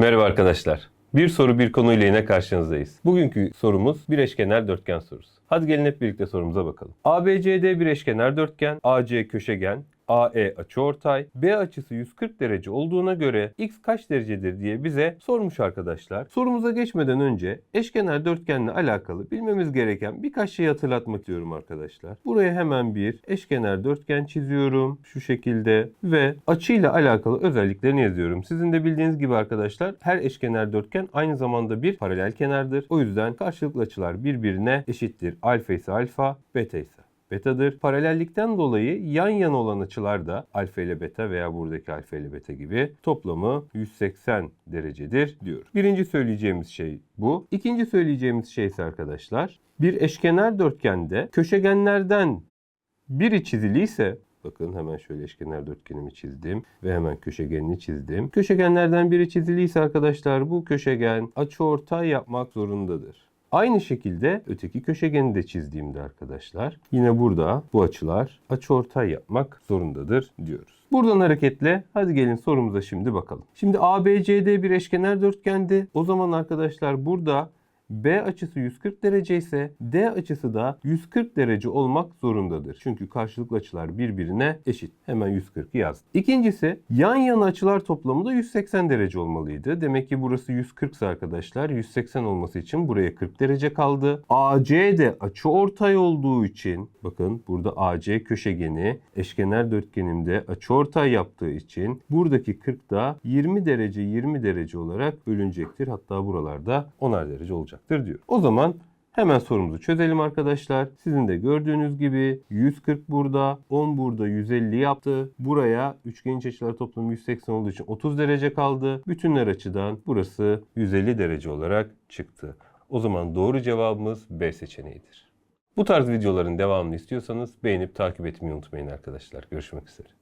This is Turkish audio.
Merhaba arkadaşlar. Bir soru bir konuyla yine karşınızdayız. Bugünkü sorumuz bir eşkenar dörtgen sorusu. Hadi gelin hep birlikte sorumuza bakalım. ABCD bir eşkenar dörtgen, AC köşegen, AE açıortay, B açısı 140 derece olduğuna göre x kaç derecedir diye bize sormuş arkadaşlar. Sorumuza geçmeden önce eşkenar dörtgenle alakalı bilmemiz gereken birkaç şey hatırlatmak istiyorum arkadaşlar. Buraya hemen bir eşkenar dörtgen çiziyorum şu şekilde ve açıyla alakalı özelliklerini yazıyorum. Sizin de bildiğiniz gibi arkadaşlar her eşkenar dörtgen aynı zamanda bir paralel kenardır. O yüzden karşılıklı açılar birbirine eşittir. Alfa ise alfa, beta ise betadır. Paralellikten dolayı yan yana olan açılar da alfa ile beta veya buradaki alfa ile beta gibi toplamı 180 derecedir diyoruz. Birinci söyleyeceğimiz şey bu. İkinci söyleyeceğimiz şey ise arkadaşlar bir eşkenar dörtgende köşegenlerden biri çiziliyse Bakın hemen şöyle eşkenar dörtgenimi çizdim ve hemen köşegenini çizdim. Köşegenlerden biri çiziliyse arkadaşlar bu köşegen açıortay yapmak zorundadır. Aynı şekilde öteki köşegeni de çizdiğimde arkadaşlar yine burada bu açılar açıortay yapmak zorundadır diyoruz. Buradan hareketle hadi gelin sorumuza şimdi bakalım. Şimdi ABCD bir eşkenar dörtgendi. O zaman arkadaşlar burada B açısı 140 derece ise D açısı da 140 derece olmak zorundadır. Çünkü karşılıklı açılar birbirine eşit. Hemen 140 yazdım. İkincisi yan yana açılar toplamı da 180 derece olmalıydı. Demek ki burası 140 ise arkadaşlar 180 olması için buraya 40 derece kaldı. AC de açı ortay olduğu için bakın burada AC köşegeni eşkenar dörtgenimde açı ortay yaptığı için buradaki 40 da 20 derece 20 derece olarak bölünecektir. Hatta buralarda 10'ar derece olacaktır diyor. O zaman Hemen sorumuzu çözelim arkadaşlar. Sizin de gördüğünüz gibi 140 burada, 10 burada 150 yaptı. Buraya üçgen iç açılar toplamı 180 olduğu için 30 derece kaldı. Bütünler açıdan burası 150 derece olarak çıktı. O zaman doğru cevabımız B seçeneğidir. Bu tarz videoların devamını istiyorsanız beğenip takip etmeyi unutmayın arkadaşlar. Görüşmek üzere.